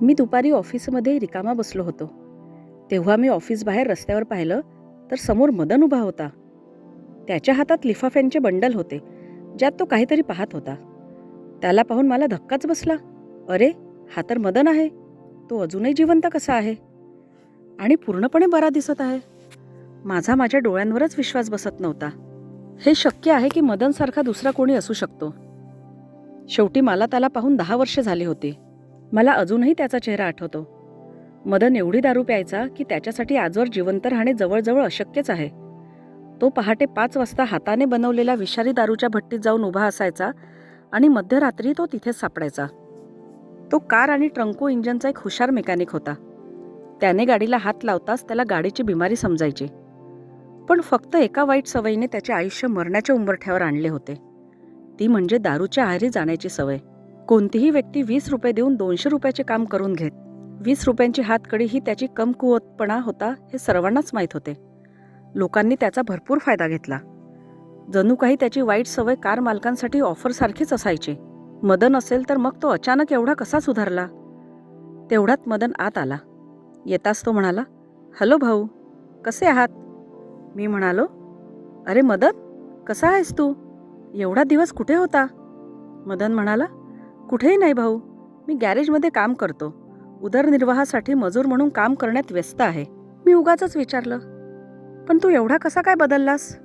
मी दुपारी ऑफिसमध्ये रिकामा बसलो होतो. तेव्हा मी ऑफिस बाहेर रस्त्यावर पाहिलं तर समोर मदन उभा होता. त्याच्या हातात लिफाफ्यांचे बंडल होते ज्यात तो काहीतरी पाहत होता. त्याला पाहून मला धक्काच बसला. अरे हा तर मदन आहे. तो अजूनही जिवंत कसा आहे? आणि पूर्णपणे बरा दिसत आहे. माझा माझ्या डोळ्यांवरच विश्वास बसत नव्हता. हे शक्य आहे की मदनसारखा दुसरा कोणी असू शकतो. शेवटी मला त्याला पाहून दहा वर्षे झाली होती. मला अजूनही त्याचा चेहरा आठवतो. मदन एवढी दारू प्यायचा की त्याच्यासाठी आजवर जिवंत राहणे जवळजवळ अशक्यच आहे. तो पहाटे पाच वाजता हाताने बनवलेल्या विषारी दारूच्या भट्टीत जाऊन उभा असायचा आणि मध्यरात्री तो तिथेच सापडायचा. तो कार आणि ट्रंको इंजनचा एक हुशार मेकॅनिक होता. त्याने गाडीला हात लावताच त्याला गाडीची बिमारी समजायची. पण फक्त एका वाईट सवयीने त्याचे आयुष्य मरण्याच्या उंबरठ्यावर आणले होते. ती म्हणजे दारूच्या आहारी जाण्याची सवय. कोणतीही व्यक्ती वीस रुपये देऊन दोनशे रुपयाचे काम करून घेत. वीस रुपयांची हातकडी ही त्याची कमकुवतपणा होता हे सर्वांनाच माहीत होते. लोकांनी त्याचा भरपूर फायदा घेतला. जणू काही त्याची वाईट सवय कार मालकांसाठी ऑफरसारखीच असायची. मदन असेल तर मग तो अचानक एवढा कसा सुधारला? तेवढ्यात मदन आत आला. येताच तो म्हणाला हॅलो भाऊ कसे आहात? मी म्हणालो अरे मदन कसा आहेस तू? एवढा दिवस कुठे होता? मदन म्हणाला कुठेही नाही भाऊ. मी गॅरेजमध्ये काम करतो. उदरनिर्वाहासाठी मजूर म्हणून काम करण्यात व्यस्त आहे. मी उगाच विचारलं. पण तू एवढा कसा काय बदललास?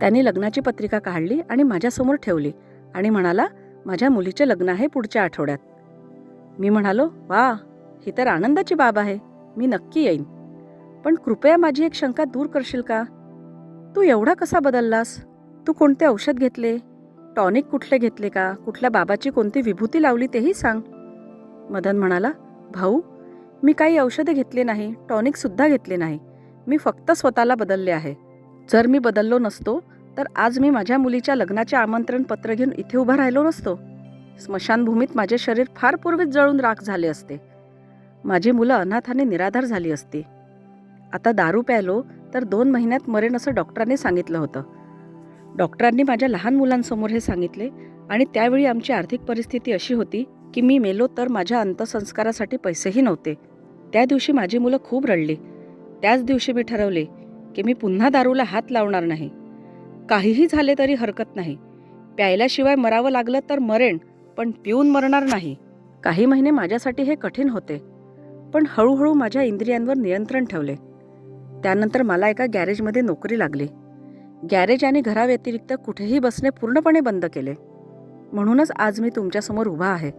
त्याने लग्नाची पत्रिका काढली आणि माझ्यासमोर ठेवली आणि म्हणाला माझ्या मुलीचे लग्न आहे पुढच्या आठवड्यात. मी म्हणालो वा ही तर आनंदाची बाब आहे. मी नक्की येईन. पण कृपया माझी एक शंका दूर करशील का? तू एवढा कसा बदललास? तू कोणते औषध घेतले? टॉनिक कुठले घेतले का? कुठल्या बाबाची कोणती विभूती लावली तेही सांग. मदन म्हणाला भाऊ मी काही औषधे घेतली नाही टॉनिकसुद्धा घेतले नाही. मी फक्त स्वतःला बदलले आहे. जर मी बदललो नसतो तर आज मी माझ्या मुलीच्या लग्नाचे आमंत्रण पत्र घेऊन इथे उभा राहिलो नसतो. स्मशानभूमीत माझे शरीर फार पूर्वीच जळून राख झाले असते. माझी मुलं अनाथाने निराधार झाली असती. आता दारू प्यायलो तर दोन महिन्यात मरेन असं डॉक्टरांनी सांगितलं होतं. डॉक्टरांनी माझ्या लहान मुलांसमोर हे सांगितले आणि त्यावेळी आमची आर्थिक परिस्थिती अशी होती की मी मेलो तर माझ्या अंत्यसंस्कारासाठी पैसेही नव्हते. त्या दिवशी माझी मुलं खूप रडली. त्याच दिवशी मी ठरवले की मी पुन्हा दारूला हात लावणार नाही. काहीही झाले तरी हरकत नाही. प्यायल्याशिवाय मरावं लागलं तर मरेन पण पिऊन मरणार नाही. काही महिने माझ्यासाठी हे कठीण होते. पण हळूहळू माझ्या इंद्रियांवर नियंत्रण ठेवले. त्यानंतर मला एका गॅरेजमध्ये नोकरी लागली. गॅरेज आणि घराव्यतिरिक्त कुठेही बसणे पूर्णपणे बंद केले. म्हणूनच आज मी तुमच्यासमोर उभा आहे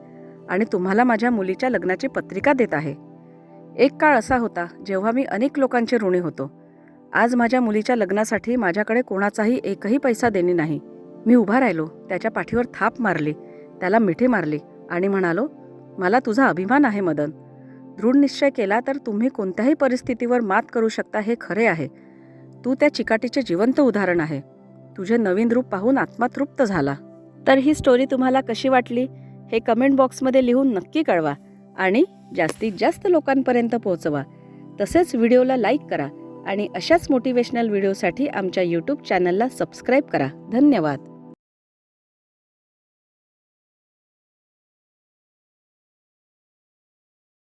आणि तुम्हाला माझ्या मुलीच्या लग्नाची पत्रिका देत आहे. एक काळ असा होता जेव्हा मी अनेक लोकांचे ऋणी होतो. आज माझ्या मुलीच्या लग्नासाठी माझ्याकडे कोणाचाही एकही पैसा देणे नाही. मी उभा राहिलो त्याच्या पाठीवर थाप मारली त्याला मिठी मारली आणि म्हणालो मला तुझा अभिमान आहे मदन. दृढ निश्चय केला तर तुम्ही कोणत्याही परिस्थितीवर मात करू शकता हे खरे आहे. तू त्या चिकाटीचे जिवंत उदाहरण आहे. तुझे नवीन रूप पाहून आत्मा तृप्त झाला. तर ही स्टोरी तुम्हाला कशी वाटली? हे कमेंट बॉक्समध्ये लिहून नक्की कळवा आणि जास्तीत जास्त लोकांपर्यंत पोहोचवा. तसेच व्हिडिओला लाईक करा आणि अशाच मोटिवेशनल व्हिडिओसाठी आमच्या यूट्यूब चॅनलला सबस्क्राईब करा. धन्यवाद.